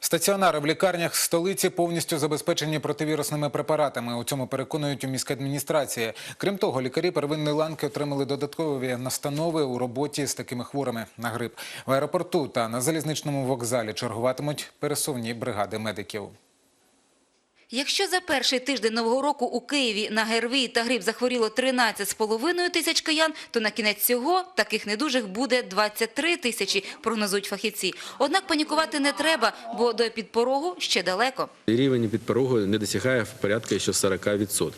Стаціонари в лікарнях столиці повністю забезпечені противірусними препаратами. У цьому переконують у міській адміністрації. Крім того, лікарі первинної ланки отримали додаткові настанови у роботі з такими хворими на грип. В аеропорту та на залізничному вокзалі чергуватимуть пересувні бригади медиків. Якщо за перший тиждень Нового року у Києві на ГРВІ та грип захворіло 13,5 тисяч киян, то на кінець цього таких недужих буде 23 тисячі, прогнозують фахівці. Однак панікувати не треба, бо до підпорогу ще далеко. Рівень підпорогу не досягає в порядку ще 40%.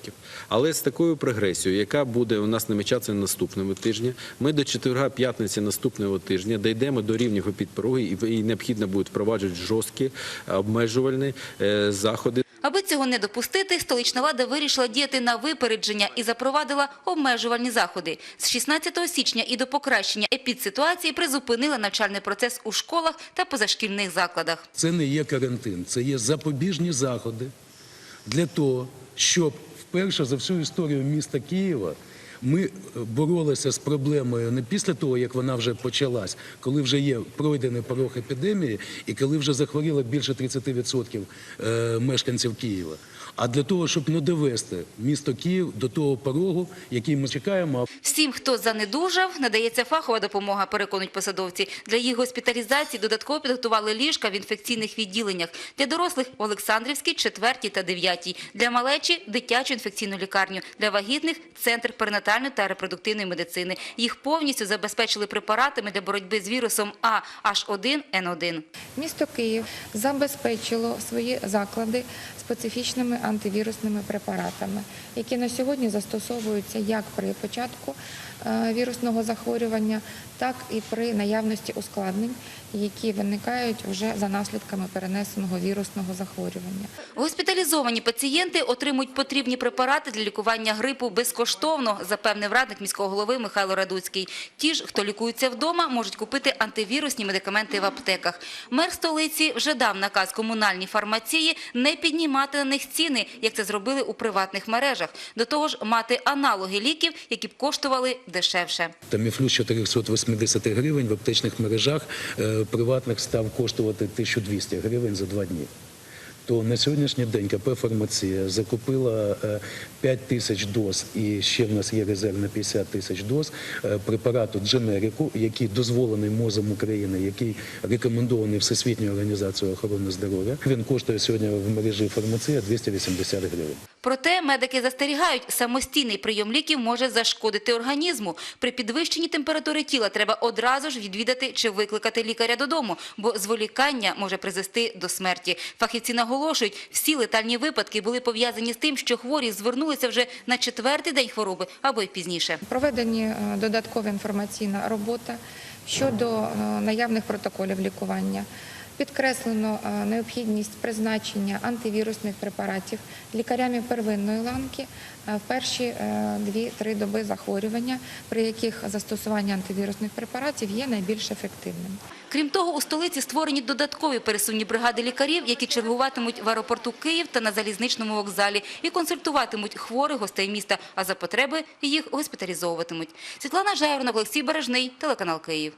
Але з такою прогресією, яка буде у нас намічатися на наступному тижні, ми до четверга п'ятниці наступного тижня дійдемо до рівня підпороги і необхідно буде впроваджувати жорсткі обмежувальні е, заходи. Аби цього не допустити, столична влада вирішила діяти на випередження і запровадила обмежувальні заходи. З 16 січня і до покращення епідситуації призупинила навчальний процес у школах та позашкільних закладах. Це не є карантин, це є запобіжні заходи для того, щоб вперше за всю історію міста Києва ми боролися з проблемою не після того, як вона вже почалась, коли вже є пройдений порог епідемії і коли вже захворіло більше 30% е, мешканців Києва. А для того, щоб не довести місто Київ до того порогу, який ми чекаємо. Всім, хто занедужав, надається фахова допомога, переконують посадовці. Для їх госпіталізації додатково підготували ліжка в інфекційних відділеннях. Для дорослих – в Олександрівській, 4 та 9. Для малечі – дитячу інфекційну лікарню. Для вагітних – центр перинатальної та репродуктивної медицини. Їх повністю забезпечили препаратами для боротьби з вірусом А H1N1. Місто Київ забезпечило свої заклади специфічними антивірусними препаратами, які на сьогодні застосовуються як при початку е, вірусного захворювання, так і при наявності ускладнень, які виникають вже за наслідками перенесеного вірусного захворювання. Госпіталізовані пацієнти отримують потрібні препарати для лікування грипу безкоштовно, запевнив радник міського голови Михайло Радуцький. Ті ж, хто лікується вдома, можуть купити антивірусні медикаменти в аптеках. Мер столиці вже дав наказ комунальній фармації не піднімати на них ціни, як це зробили у приватних мережах. До того ж, мати аналоги ліків, які б коштували дешевше. Таміфлю з 480 гривень в аптечних мережах е, приватних став коштувати 1200 гривень за два дні. То на сьогоднішній день КП «Фармація» закупила е, 5 тисяч доз і ще в нас є резерв на 50 тисяч доз е, препарату дженерику, який дозволений МОЗом України, який рекомендований Всесвітньою організацією охорони здоров'я. Він коштує сьогодні в мережі «Фармація» 280 гривень. Проте медики застерігають, самостійний прийом ліків може зашкодити організму. При підвищенні температури тіла треба одразу ж відвідати чи викликати лікаря додому, бо зволікання може призвести до смерті. Фахівці наголошують, всі летальні випадки були пов'язані з тим, що хворі звернулися вже на четвертий день хвороби або й пізніше. Проведені е, додаткова інформаційна робота щодо е, наявних протоколів лікування. Підкреслено е, необхідність призначення антивірусних препаратів лікарями первинної ланки е, в перші 2-3 доби захворювання, при яких застосування антивірусних препаратів є найбільш ефективним. Крім того, у столиці створені додаткові пересувні бригади лікарів, які чергуватимуть в аеропорту Київ та на залізничному вокзалі і консультуватимуть хворих гостей міста, а за потреби їх госпіталізовуватимуть. Світлана Жайворонок, Олексій Бережний, телеканал Київ.